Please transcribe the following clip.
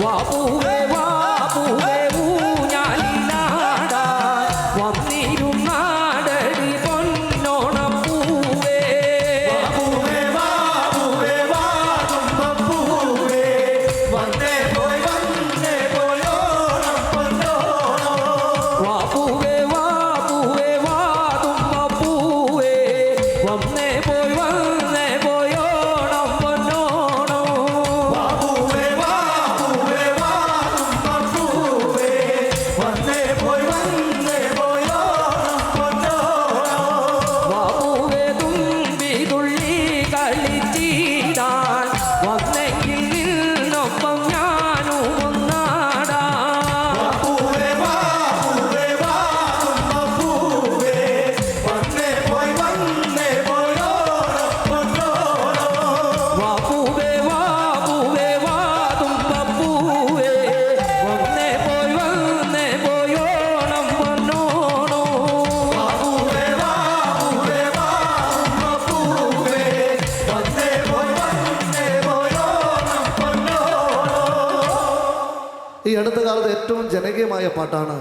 哇哦。দেবই ഈ അടുത്ത കാലത്ത് ഏറ്റവും ജനകീയമായ പാട്ടാണ്